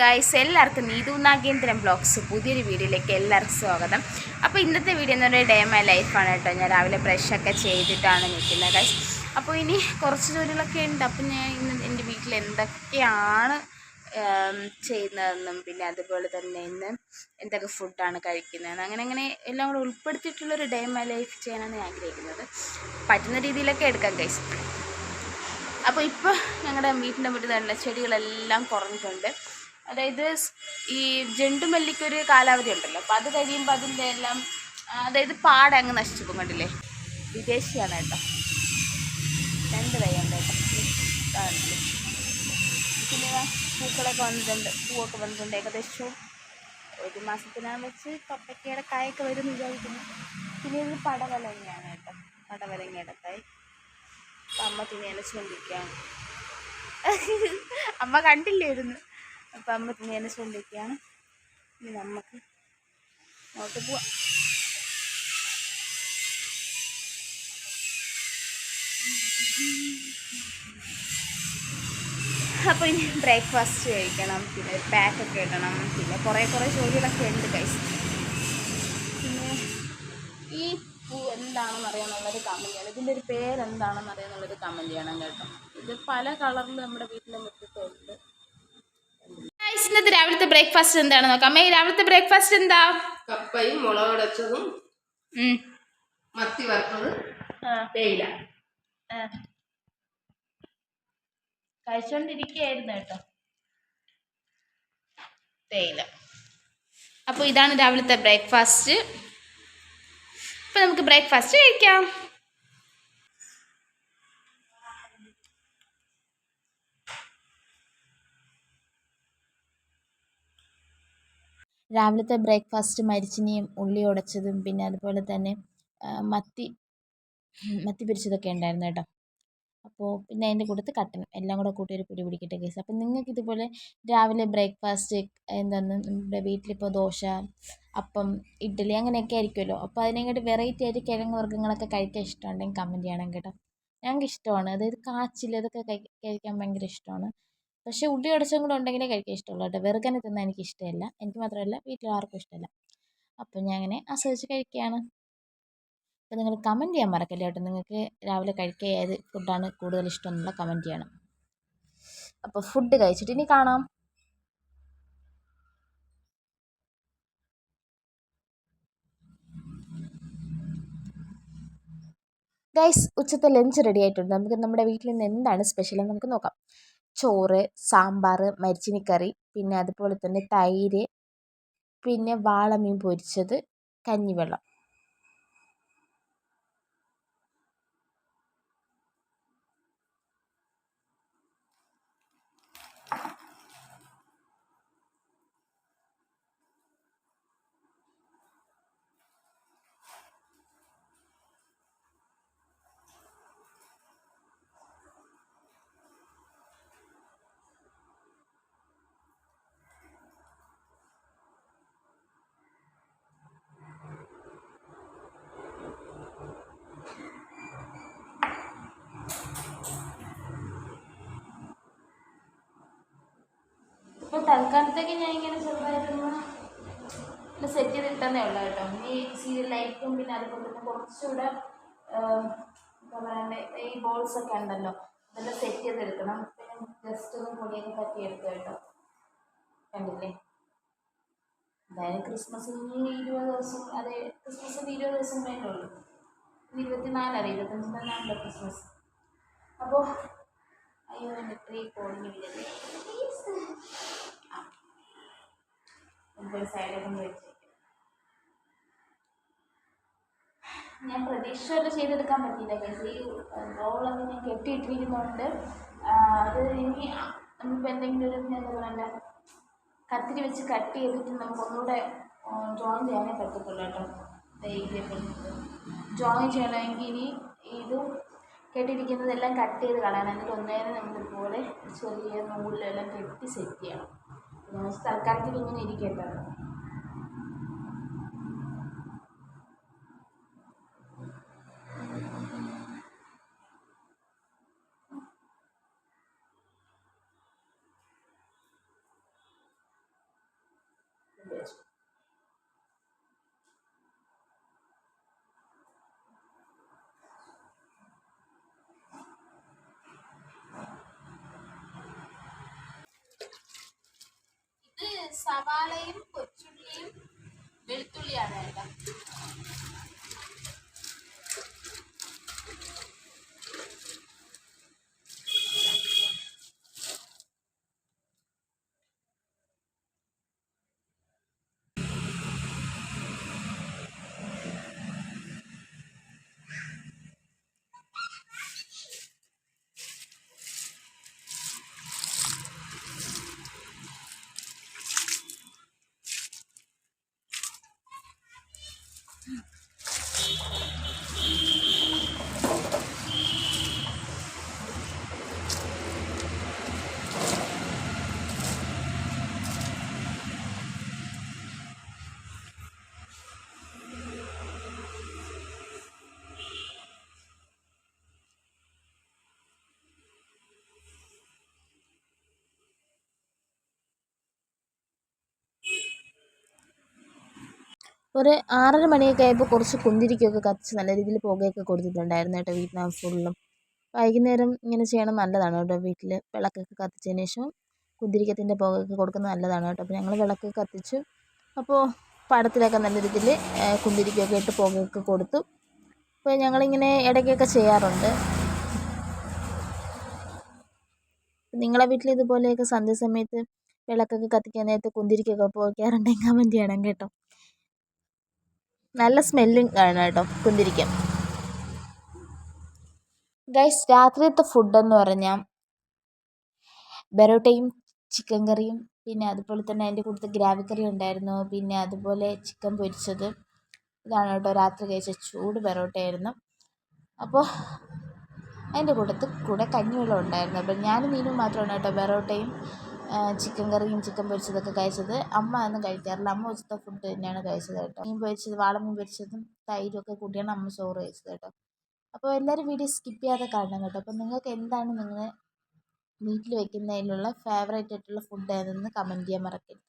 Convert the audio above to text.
Guys എല്ലാവർക്കും Neethu Nagendran blogs പുതിയൊരു വീഡിയോയിലേക്ക് എല്ലാവർക്കും സ്വാഗതം. അപ്പോൾ ഇന്നത്തെ വീഡിയോ എന്ന് പറയുന്നത് ഡേ മൈ ലൈഫാണ് കേട്ടോ. ഞാൻ രാവിലെ ബ്രഷൊക്കെ ചെയ്തിട്ടാണ് നിൽക്കുന്നത് ഗൈസ് അപ്പോൾ ഇനി കുറച്ച് ജോലികളൊക്കെ ഉണ്ട്. അപ്പോൾ ഞാൻ ഇന്ന് എന്റെ വീട്ടിൽ എന്തൊക്കെയാണ് ചെയ്യുന്നതെന്നും പിന്നെ അതുപോലെ തന്നെ ഇന്ന് എന്തൊക്കെ ഫുഡാണ് കഴിക്കുന്നതെന്ന് അങ്ങനെ അങ്ങനെ എല്ലാം കൂടെ ഉൾപ്പെടുത്തിയിട്ടുള്ളൊരു ഡേ മൈ ലൈഫ് ചെയ്യാനാണ് ഞാൻ ആഗ്രഹിക്കുന്നത്. പറ്റുന്ന രീതിയിലൊക്കെ എടുക്കാം ഗൈസ് അപ്പോൾ ഇപ്പോൾ ഞങ്ങളുടെ വീട്ടിന്റെ മുറ്റത്തുള്ള തന്നെ ചെടികളെല്ലാം കുറഞ്ഞിട്ടുണ്ട്. അതായത് ഈ ജെണ്ടുമല്ലിക്കൊരു കാലാവധി ഉണ്ടല്ലോ. അപ്പോൾ അത് കഴിയുമ്പോൾ അതിന്റെ എല്ലാം അതായത് പാട അങ്ങ് നശിച്ചു പോകും കണ്ടില്ലേ? വിദേശിയാണ് കേട്ടോ. രണ്ട് തൈ ഉണ്ട് കേട്ടോ. പിന്നെ പൂക്കളൊക്കെ വന്നിട്ടുണ്ട്. പൂവൊക്കെ വന്നിട്ടുണ്ട് ഏകദേശം ഒരു മാസത്തിനകം വെച്ച് പപ്പയ്ക്കയുടെ കായൊക്കെ വരും വിചാരിക്കുന്നു. പിന്നെ ഇത് പടവലങ്ങയാണ് കേട്ടോ. പടവലങ്ങയുടെ കായ് അപ്പം അമ്മ തിന്നെ ചോദിക്കാം അമ്മ കണ്ടില്ലായിരുന്നു. അപ്പം അമ്മ തുണി അനച്ചുകൊണ്ടിരിക്കുകയാണ് ഇനി നമുക്ക് അങ്ങോട്ട് പോവാം. അപ്പോൾ ഇനി ബ്രേക്ക്ഫാസ്റ്റ് കഴിക്കണം പിന്നെ പാക്കൊക്കെ ഇടണം പിന്നെ കുറേ കുറേ ജോലികളൊക്കെ ഉണ്ട് കൈസ് പിന്നെ ഈ പൂ എന്താണെന്ന് അറിയാന്നുള്ളൊരു കമന്റ് ചെയ്യണം. ഇതിന്റെ ഒരു പേരെന്താണെന്ന് അറിയാന്നുള്ളൊരു കമന്റ് ചെയ്യണം കേട്ടോ. ഇത് പല കളറിൽ നമ്മുടെ വീട്ടിലെ മുറ്റത്തുണ്ട്. ഇന്നത്തെ രാവിലത്തെ ബ്രേക്ക്ഫാസ്റ്റ് എന്താണെന്ന് നോക്കാം. അമ്മേ രാവിലത്തെ ബ്രേക്ക്ഫാസ്റ്റ് എന്താ? കപ്പയും മുളകടച്ചതും അടച്ചതും മത്തി വറുത്തത് തേയില. കഴിച്ചോണ്ടിരിക്കുകയായിരുന്നു കേട്ടോ. തേയില. അപ്പോൾ ഇതാണ് രാവിലത്തെ ബ്രേക്ക്ഫാസ്റ്റ് അപ്പോൾ നമുക്ക് ബ്രേക്ക്ഫാസ്റ്റ് കഴിക്കാം. രാവിലത്തെ ബ്രേക്ക്ഫാസ്റ്റ് മരിച്ചിനിയും ഉള്ളി ഉടച്ചതും പിന്നെ അതുപോലെ തന്നെ മത്തി മത്തി പൊരിച്ചതൊക്കെ ഉണ്ടായിരുന്നു കേട്ടോ. അപ്പോൾ പിന്നെ അതിന്റെ കൂട്ടത്തിൽ കട്ടണം എല്ലാം കൂടെ കൂട്ടി ഒരു പിടി പിടിക്കട്ടെ കേസ് അപ്പം നിങ്ങൾക്ക് ഇതുപോലെ രാവിലെ ബ്രേക്ക്ഫാസ്റ്റ് എന്താണ് നമ്മുടെ വീട്ടിലിപ്പോൾ ദോശ അപ്പം ഇഡ്ഡലി അങ്ങനെയൊക്കെ ആയിരിക്കുമല്ലോ. അപ്പോൾ അതിനെക്കാട്ടി വെറൈറ്റി ആയിട്ട് കിഴങ്ങ് വർഗങ്ങളൊക്കെ കഴിക്കാൻ ഇഷ്ടമുണ്ടെങ്കിൽ കമന്റ് ചെയ്യണം കേട്ടോ. ഞങ്ങൾക്ക് ഇഷ്ടമാണ്. അതായത് കാച്ചിൽ അതൊക്കെ കഴി- കഴിക്കാൻ ഭയങ്കര ഇഷ്ടമാണ്. പക്ഷേ ഉള്ളി ഉടച്ചും കൂടെ ഉണ്ടെങ്കിലേ കഴിക്കാൻ ഇഷ്ടമുള്ളൂ കേട്ടോ. വെറുതെ തിന്നാൻ എനിക്ക് ഇഷ്ടമല്ല. എനിക്ക് മാത്രമല്ല വീട്ടിൽ ആർക്കും ഇഷ്ടമല്ല. അപ്പോൾ ഞാൻ അങ്ങനെ ആസ്വദിച്ച് കഴിക്കുകയാണ്. അപ്പോൾ നിങ്ങൾ കമന്റ് ചെയ്യാൻ മറക്കല്ലേ കേട്ടോ. നിങ്ങൾക്ക് രാവിലെ കഴിക്കുക ഏത് ഫുഡാണ് കൂടുതൽ ഇഷ്ടം എന്നുള്ള കമന്റ് ചെയ്യണം. അപ്പോൾ ഫുഡ് കഴിച്ചിട്ട് ഇനി കാണാം. ഗൈസ് ഉച്ചത്തെ ലഞ്ച് റെഡി ആയിട്ടുണ്ട്. നമുക്ക് നമ്മുടെ വീട്ടിൽ നിന്ന് എന്താണ് സ്പെഷ്യൽ എന്ന് നമുക്ക് നോക്കാം. ചോറ് സാമ്പാർ മരിച്ചിനിക്കറി പിന്നെ അതുപോലെ തന്നെ തൈര് പിന്നെ വാളമീൻ പൊരിച്ചത് കഞ്ഞിവെള്ളം ഇപ്പോൾ തൽക്കാലത്തേക്ക് ഞാൻ ഇങ്ങനെ ചെറുതായിട്ടൊന്ന് സെറ്റ് ചെയ്തിട്ടെന്നേ ഉള്ളൂ കേട്ടോ. ഈ സീരിയൽ ലൈറ്റും പിന്നെ അതുപോലെ തന്നെ കുറച്ചുകൂടെ എന്താ പറയണ്ടേ ഈ ബോൾസ് ഒക്കെ ഉണ്ടല്ലോ അതെല്ലാം സെറ്റ് ചെയ്തെടുക്കണം പിന്നെ ജസ്റ്റ് ഒന്ന് പൊടിയൊക്കെ പറ്റിയെടുക്കുക കേട്ടോ. കണ്ടില്ലേ? എന്തായാലും ക്രിസ്മസ് ഇനി ഇരുപത് ദിവസം അതെ ക്രിസ്മസിന് ഇരുപത് ദിവസം വേണ്ടുള്ളൂ ഇരുപത്തിനാലല്ല ഇരുപത്തഞ്ചിനാണല്ലോ ക്രിസ്മസ് അപ്പോൾ അയ്യോ എന്റെ ഇത്രയും കോളിങ് ആ നമുക്കൊരു സൈഡിലൊക്കെ ഒന്ന് വെച്ചേക്കാം ഞാൻ പ്രതീക്ഷയോടെ ചെയ്തെടുക്കാൻ പറ്റിയില്ല പക്ഷേ ഈ റോളൊക്കെ ഞാൻ കെട്ടിയിട്ടിരിക്കുന്നതുകൊണ്ട് അത് ഇനി നമുക്ക് എന്തെങ്കിലും ഒരു എന്താ പറയണ്ട? കത്തിരി വെച്ച് കട്ട് ചെയ്തിട്ട് നമുക്ക് ഒന്നുകൂടെ ജോയിൻ ചെയ്യാനേ പറ്റത്തുള്ളൂ കേട്ടോ. ജോയിൻ ചെയ്യണമെങ്കിൽ ഇനി ഇത് കെട്ടിയിരിക്കുന്നതെല്ലാം കട്ട് ചെയ്ത് കളയണം. എന്നിട്ട് ഒന്നേരം നമ്മളിതുപോലെ ചെറിയ നൂലിലെല്ലാം കെട്ടി സെറ്റ് ചെയ്യണം. തൽക്കാലത്തിൽ ഇങ്ങനെ ഇരിക്കട്ടെ சவாலையும் கொச்சுள்ளியும் வெளுத்துள்ளி அழகம் ഒരു ആറര മണിയൊക്കെ ആയപ്പോൾ കുറച്ച് കുന്തിരിക്കയൊക്കെ കത്തിച്ച് നല്ല രീതിയിൽ പുകയൊക്കെ കൊടുത്തിട്ടുണ്ടായിരുന്നു കേട്ടോ വീട്ടിനകത്ത് ഫുള്ളും. വൈകുന്നേരം ഇങ്ങനെ ചെയ്യണം നല്ലതാണ് കേട്ടോ. വീട്ടിൽ വിളക്കൊക്കെ കത്തിച്ചതിന് ശേഷം കുന്തിരിക്കത്തിന്റെ പുകയൊക്കെ കൊടുക്കുന്നത് നല്ലതാണ് കേട്ടോ. അപ്പോൾ ഞങ്ങൾ വിളക്ക് കത്തിച്ചു. അപ്പോൾ പടത്തിലൊക്കെ നല്ല രീതിയിൽ കുന്തിരിക്കയൊക്കെ ഇട്ട് പുകയൊക്കെ കൊടുത്തു. അപ്പോൾ ഞങ്ങളിങ്ങനെ ഇടയ്ക്കൊക്കെ ചെയ്യാറുണ്ട്. നിങ്ങളെ വീട്ടിൽ ഇതുപോലെയൊക്കെ സന്ധ്യ സമയത്ത് വിളക്കൊക്കെ കത്തിക്കാൻ നേരത്തെ കുന്തിരിക്കൊക്കെ പോകാറുണ്ടെങ്കിൽ കമന്റ് ചെയ്യണം കേട്ടോ. നല്ല സ്മെല്ലും ആണ് കേട്ടോ കുന്തിരിക്കാം. ഗൈസ് രാത്രിയത്തെ ഫുഡെന്ന് പറഞ്ഞാൽ ബെറോട്ടയും ചിക്കൻ കറിയും പിന്നെ അതുപോലെ തന്നെ അതിന്റെ കൂട്ടത്തിൽ ഗ്രാവി കറി ഉണ്ടായിരുന്നു പിന്നെ അതുപോലെ ചിക്കൻ പൊരിച്ചത്. ഇതാണ് കേട്ടോ രാത്രി കഴിച്ച ചൂട് ബെറോട്ടയായിരുന്നു. അപ്പോൾ അതിന്റെ കൂട്ടത്തിൽ കൂടെ കഞ്ഞിവെള്ളം ഉണ്ടായിരുന്നു. അപ്പോൾ ഞാനും മീനും മാത്രമാണ് കേട്ടോ ബെറോട്ടയും ചിക്കൻ കറിയും ചിക്കൻ പൊരിച്ചതൊക്കെ കഴിച്ചത് അമ്മ ഒന്നും കഴിക്കാറില്ല. അമ്മ ഉച്ചത്തെ ഫുഡ് തന്നെയാണ് കഴിച്ചത് കേട്ടോ. മീൻ പൊരിച്ചത് വാളമീൻ പൊരിച്ചതും തൈരും ഒക്കെ കൂട്ടിയാണ് അമ്മ ചോറ് കഴിച്ചത് കേട്ടോ. അപ്പോൾ എല്ലാവരും വീഡിയോ സ്കിപ്പ് ചെയ്യാതെ കാണണം കേട്ടോ. അപ്പോൾ നിങ്ങൾക്ക് എന്താണ് നിങ്ങൾ വീട്ടിൽ വെക്കുന്നതിലുള്ള ഫേവറേറ്റ് ആയിട്ടുള്ള ഫുഡ് ഏതെന്ന് കമന്റ് ചെയ്യാൻ മറക്കരുത്.